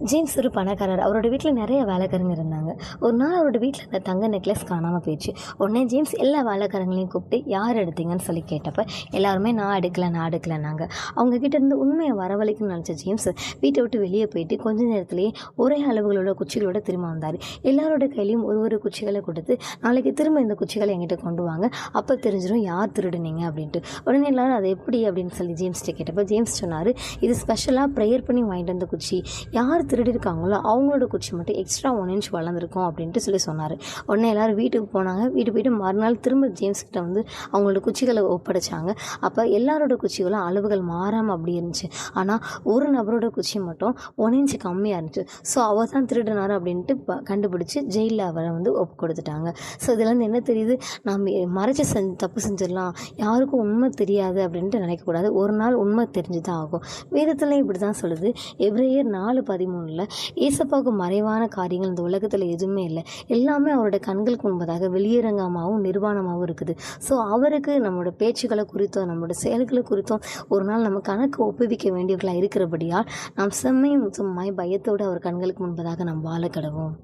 James ஒரு பணக்காரர். அவரோட வீட்டில் நிறைய வேலைக்காரங்க இருந்தாங்க. ஒரு நாள் அவரோட வீட்டில் அந்த தங்க நெக்லஸ் காணாமல் போயிடுச்சு. உடனே ஜேம்ஸ் எல்லா வேலைக்காரங்களையும் கூப்பிட்டு யார் எடுத்தீங்கன்னு சொல்லி கேட்டப்ப எல்லாருமே நான் எடுக்கல நான் எடுக்கலைனாங்க அவங்க இருந்து உண்மையை வரவழைக்கணும்னு நினச்ச ஜேம்ஸ் வீட்டை விட்டு வெளியே போயிட்டு கொஞ்ச நேரத்துலேயே ஒரே அளவுகளோட குச்சிகளோட திரும்ப வந்தார். எல்லாரோட கையிலையும் ஒரு ஒரு குச்சிகளை கொடுத்து நாளைக்கு திரும்ப இந்த குச்சிகளை எங்கிட்ட கொண்டு வாங்க. அப்போ தெரிஞ்சிடும் யார் திருடுனீங்க? அப்படின்ட்டு. உடனே எல்லாரும் அதை எப்படி? அப்படின்னு சொல்லி ஜேம்ஸ்கிட்ட கேட்டப்போ ஜேம்ஸ் சொன்னார் இது ஸ்பெஷலாக ப்ரேயர் பண்ணி வாங்கிட்டு வந்த குச்சி. யார் திருடிருக்காங்களோ அவங்களோட குச்சி மட்டும் எக்ஸ்ட்ரா ஒன் இன்ச் வளர்ந்துருக்கும் அப்படின்ட்டு சொல்லி சொன்னார். உடனே எல்லாரும் வீட்டுக்கு போனாங்க. வீட்டு போயிட்டு மறுநாள் திரும்ப ஜேம்ஸ் கிட்ட வந்து அவங்களோட குச்சிகளை ஒப்படைச்சாங்க. அப்போ எல்லாரோட குச்சிகளும் அளவுகள் மாறாமல் அப்படி இருந்துச்சு. ஆனால் ஒரு நபரோட குச்சி மட்டும் ஒன் இன்ச் கம்மியாக இருந்துச்சு. ஸோ அவர் தான் திருடினார் அப்படின்ட்டு ப- ஜெயிலில் அவரை வந்து ஒப்பு கொடுத்துட்டாங்க. ஸோ இதுலேருந்து என்ன தெரியுது? நம்ம மறைச்சி செஞ்சு தப்பு செஞ்சிடலாம். யாருக்கும் உண்மை தெரியாது அப்படின்ட்டு நினைக்கக்கூடாது. ஒரு நாள் உண்மை தெரிஞ்சு தான் ஆகும். வேதத்தில் இப்படி தான் சொல்லுது. எப்ரேயர் நாலு பதிமூணு பதிமூணில் ஏசப்பாவுக்கு மறைவான காரியங்கள் இந்த உலகத்தில் எதுவுமே இல்லை. எல்லாமே அவரோட கண்களுக்கு முன்பதாக வெளியரங்கமாகவும் நிர்வாணமாகவும் இருக்குது. ஸோ அவருக்கு நம்மளோட பேச்சுக்களை குறித்தோ நம்மளோட செயல்களை குறித்தும் ஒரு நாள் நம்ம கணக்கு ஒப்புவிக்க வேண்டியவர்களாக இருக்கிறபடியால் நாம் செம்மையும் சும்மாய் பயத்தோடு அவர் கண்களுக்கு முன்பதாக நாம் வாழ கடவோம்.